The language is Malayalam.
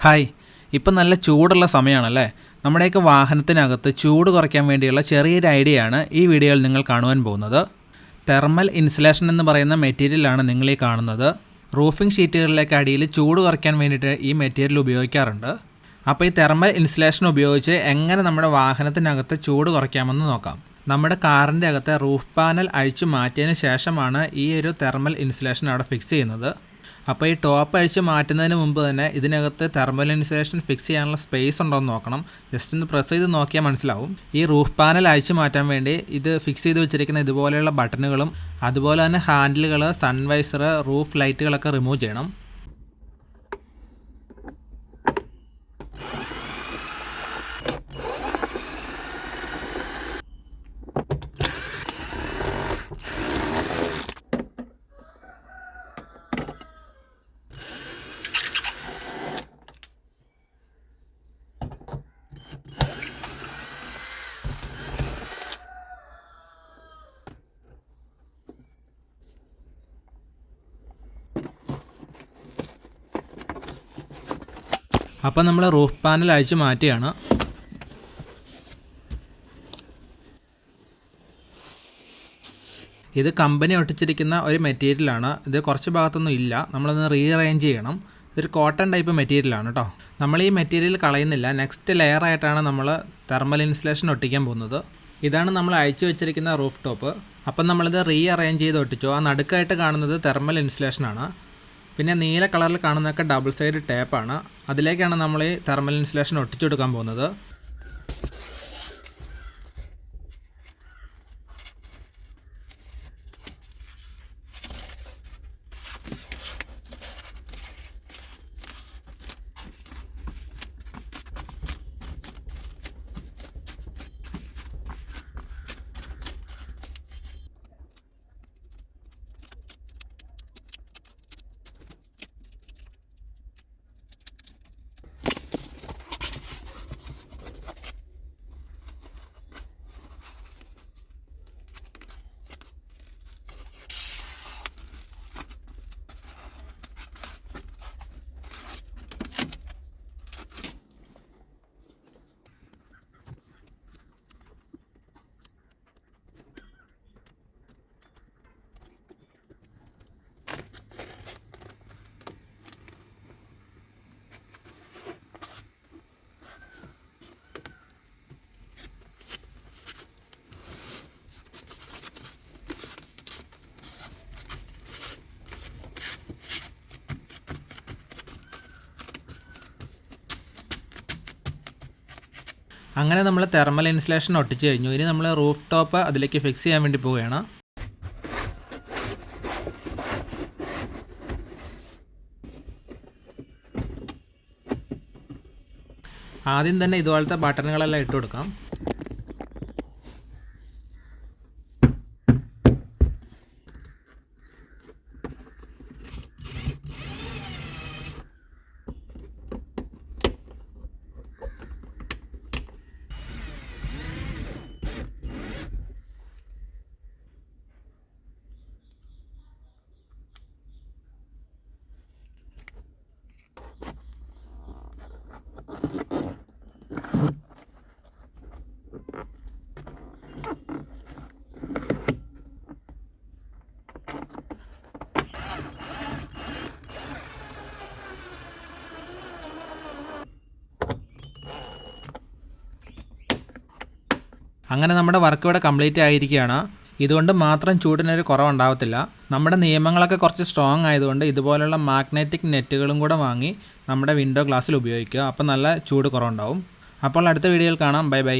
ഹായ്. ഇപ്പം നല്ല ചൂടുള്ള സമയമാണല്ലേ? നമ്മുടെയൊക്കെ വാഹനത്തിനകത്ത് ചൂട് കുറയ്ക്കാൻ വേണ്ടിയുള്ള ചെറിയൊരു ഐഡിയ ആണ് ഈ വീഡിയോയിൽ നിങ്ങൾ കാണുവാൻ പോകുന്നത്. തെർമൽ ഇൻസുലേഷൻ എന്ന് പറയുന്ന മെറ്റീരിയലാണ് നിങ്ങൾ ഈ കാണുന്നത്. റൂഫിംഗ് ഷീറ്റുകളിലേക്ക് അടിയിൽ ചൂട് കുറയ്ക്കാൻ വേണ്ടിയിട്ട് ഈ മെറ്റീരിയൽ ഉപയോഗിക്കാറുണ്ട്. അപ്പോൾ ഈ തെർമൽ ഇൻസുലേഷൻ ഉപയോഗിച്ച് എങ്ങനെ നമ്മുടെ വാഹനത്തിനകത്ത് ചൂട് കുറയ്ക്കാമെന്ന് നോക്കാം. നമ്മുടെ കാറിന്റെ അകത്തെ റൂഫ് പാനൽ അഴിച്ചു മാറ്റിയതിന് ശേഷമാണ് ഈ ഒരു തെർമൽ ഇൻസുലേഷൻ അവിടെ ഫിക്സ് ചെയ്യുന്നത്. അപ്പോൾ ഈ ടോപ്പ് അഴിച്ച് മാറ്റുന്നതിന് മുമ്പ് തന്നെ ഇതിനകത്ത് തെർമൽ ഇൻസുലേഷൻ ഫിക്സ് ചെയ്യാനുള്ള സ്പേസ് ഉണ്ടോ എന്ന് നോക്കണം. ജസ്റ്റ് ഒന്ന് പ്രസ് ചെയ്ത് നോക്കിയാൽ മനസ്സിലാവും. ഈ റൂഫ് പാനൽ അഴിച്ചു മാറ്റാൻ വേണ്ടി ഇത് ഫിക്സ് ചെയ്ത് വെച്ചിരിക്കുന്ന ഇതുപോലെയുള്ള ബട്ടണുകളും അതുപോലെ തന്നെ ഹാൻഡിലുകൾ സൺവൈസർ റൂഫ് ലൈറ്റുകളൊക്കെ റിമൂവ് ചെയ്യണം. അപ്പോൾ നമ്മൾ റൂഫ് പാനൽ അഴിച്ച് മാറ്റിയാണ്. ഇത് കമ്പനി ഒട്ടിച്ചിരിക്കുന്ന ഒരു മെറ്റീരിയലാണ് ഇത് കുറച്ച് ഭാഗത്തൊന്നും ഇല്ല. നമ്മളൊന്ന് റീഅറേഞ്ച് ചെയ്യണം. ഇതൊരു കോട്ടൺ ടൈപ്പ് മെറ്റീരിയലാണ് കേട്ടോ നമ്മൾ ഈ മെറ്റീരിയൽ കളയുന്നില്ല. നെക്സ്റ്റ് ലെയർ ആയിട്ടാണ് നമ്മൾ തെർമൽ ഇൻസുലേഷൻ ഒട്ടിക്കാൻ പോകുന്നത്. ഇതാണ് നമ്മൾ അഴിച്ചു വെച്ചിരിക്കുന്ന റൂഫ് ടോപ്പ് അപ്പം നമ്മളിത് റീ അറേഞ്ച് ചെയ്ത് ഒട്ടിച്ചു. ആ നടുക്കായിട്ട് കാണുന്നത് തെർമൽ ഇൻസുലേഷനാണ് പിന്നെ നീല കളറിൽ കാണുന്നതൊക്കെ ഡബിൾ സൈഡ് ടേപ്പാണ് അതിലേക്കാണ് നമ്മൾ ഈ തെർമൽ ഇൻസുലേഷൻ ഒട്ടിച്ചു കൊടുക്കാൻ പോകുന്നത്. അങ്ങനെ നമ്മൾ തെർമൽ ഇൻസുലേഷൻ ഒട്ടിച്ച് കഴിഞ്ഞു. ഇനി നമ്മൾ റൂഫ് ടോപ്പ് അതിലേക്ക് ഫിക്സ് ചെയ്യാൻ വേണ്ടി പോവുകയാണ്. ആദ്യം തന്നെ ഇതുപോലത്തെ ബട്ടണുകളെല്ലാം ഇട്ട് കൊടുക്കാം അങ്ങനെ നമ്മുടെ വർക്ക് ഇവിടെ കംപ്ലീറ്റ് ആയിരിക്കുകയാണ്. ഇതുകൊണ്ട് മാത്രം ചൂടിനൊരു കുറവുണ്ടാവത്തില്ല. നമ്മുടെ നിയമങ്ങളൊക്കെ കുറച്ച് സ്ട്രോങ് ആയതുകൊണ്ട് ഇതുപോലുള്ള മാഗ്നറ്റിക് നെറ്റുകളും കൂടെ വാങ്ങി നമ്മുടെ വിൻഡോ ഗ്ലാസ്സിൽ ഉപയോഗിക്കുക. അപ്പോൾ നല്ല ചൂട് കുറവുണ്ടാവും. അപ്പോൾ അടുത്ത വീഡിയോയിൽ കാണാം. Bye bye